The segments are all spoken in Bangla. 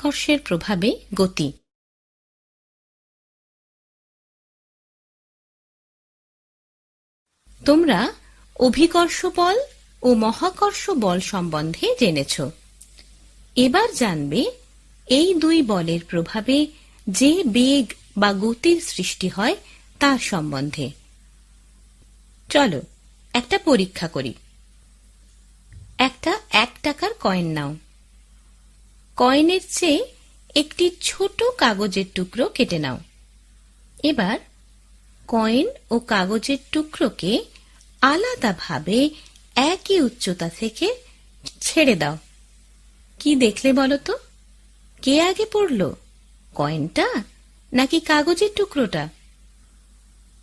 মহাকর্ষের প্রভাবে গতি। তোমরা অভিকর্ষ বল ও মহাকর্ষ বল সম্বন্ধে জেনেছ। এবার জানবে এই দুই বলের প্রভাবে যে বেগ বা গতির সৃষ্টি হয় তার সম্বন্ধে। চলো, একটা পরীক্ষা করি। একটা এক টাকার কয়েন নাও। কয়েনের চেয়ে একটি ছোট কাগজের টুকরো কেটে নাও। এবার কয়েন ও কাগজের টুকরোকে আলাদাভাবে একই উচ্চতা থেকে ছেড়ে দাও। কি দেখলে বলো তো? কে আগে পড়ল, কয়েনটা নাকি কাগজের টুকরোটা?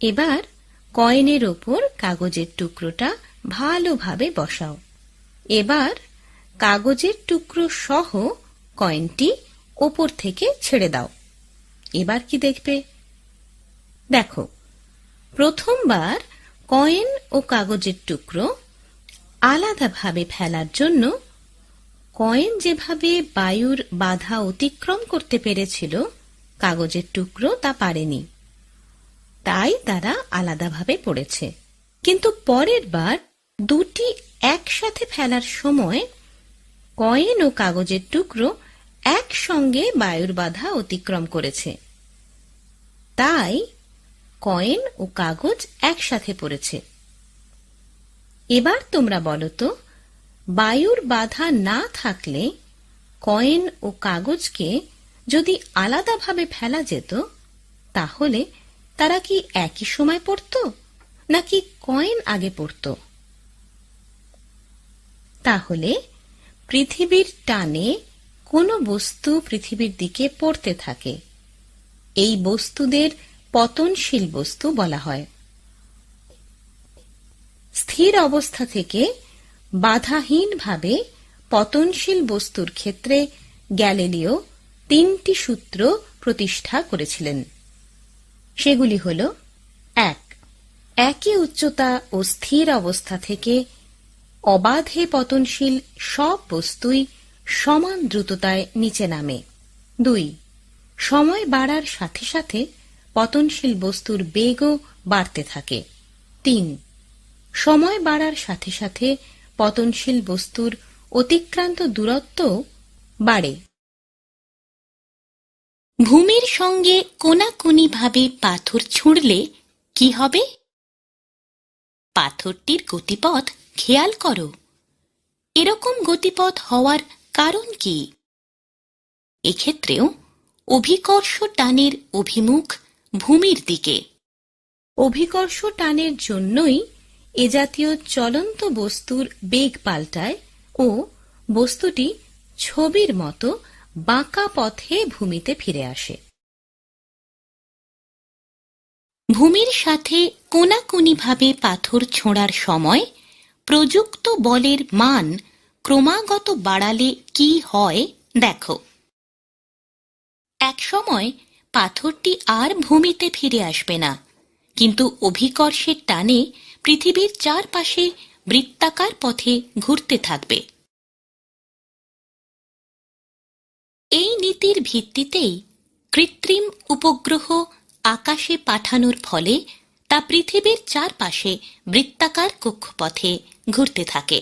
এবার কয়েনের ওপর কাগজের টুকরোটা ভালোভাবে বসাও। এবার কাগজের টুকরো সহ কয়েনটি ওপর থেকে ছেড়ে দাও। এবার কি দেখবে? দেখো, প্রথমবার কয়েন ও কাগজের টুকরো আলাদাভাবে ফেলার জন্য কয়েন যেভাবে বায়ুর বাধা অতিক্রম করতে পেরেছিল, কাগজের টুকরো তা পারেনি। তাই তারা আলাদাভাবে পড়েছে। কিন্তু পরের বার দুটি একসাথে ফেলার সময় কয়েন ও কাগজের টুকরো একসঙ্গে বায়ুর বাধা অতিক্রম করেছে। তাই কয়েন ও কাগজ একসাথে পড়েছে। এবার তোমরা বলো তো, বায়ুর বাধা না থাকলে কয়েন ও কাগজকে যদি আলাদাভাবে ফেলা যেত, তাহলে তারা কি একই সময় পড়ত, নাকি কয়েন আগে পড়ত? তাহলে পৃথিবীর টানে কোনো বস্তু পৃথিবীর দিকে পড়তে থাকে। এই বস্তুদের পতনশীল বস্তু বলা হয়। স্থির অবস্থা থেকে বাধাহীনভাবে পতনশীল বস্তুর ক্ষেত্রে গ্যালিলিও তিনটি সূত্র প্রতিষ্ঠা করেছিলেন। সেগুলি হল, এক একই উচ্চতা ও স্থির অবস্থা থেকে অবাধে পতনশীল সব বস্তুই সমান দ্রুততায় নিচে নামে। দুই, সময় বাড়ার সাথে সাথে পতনশীল বস্তুর বেগও বাড়তে থাকে। তিন, সময় বাড়ার সাথে সাথে পতনশীল বস্তুর অতিক্রান্ত দূরত্ব বাড়ে। ভূমির সঙ্গে কোনাকুনিভাবে পাথর ছুঁড়লে কি হবে? পাথরটির গতিপথ খেয়াল করো। এরকম গতিপথ হওয়ার কারণ কি? এক্ষেত্রেও অভিকর্ষ টানের অভিমুখ ভূমির দিকে। অভিকর্ষ টানের জন্যই এ জাতীয় চলন্ত বস্তুর বেগ পাল্টায় ও বস্তুটি ছবির মতো বাঁকা পথে ভূমিতে ফিরে আসে। ভূমির সাথে কোনাকুনিভাবে পাথর ছোঁড়ার সময় প্রযুক্ত বলের মান ক্রমাগত বাড়ালে কি হয়, দেখো। এক সময় পাথরটি আর ভূমিতে ফিরে আসবে না, কিন্তু অভিকর্ষের টানে পৃথিবীর চারপাশে বৃত্তাকার পথে ঘুরতে থাকবে। এই নীতির ভিত্তিতেই কৃত্রিম উপগ্রহ আকাশে পাঠানোর ফলে তা পৃথিবীর চারপাশে বৃত্তাকার কক্ষপথে ঘুরতে থাকে।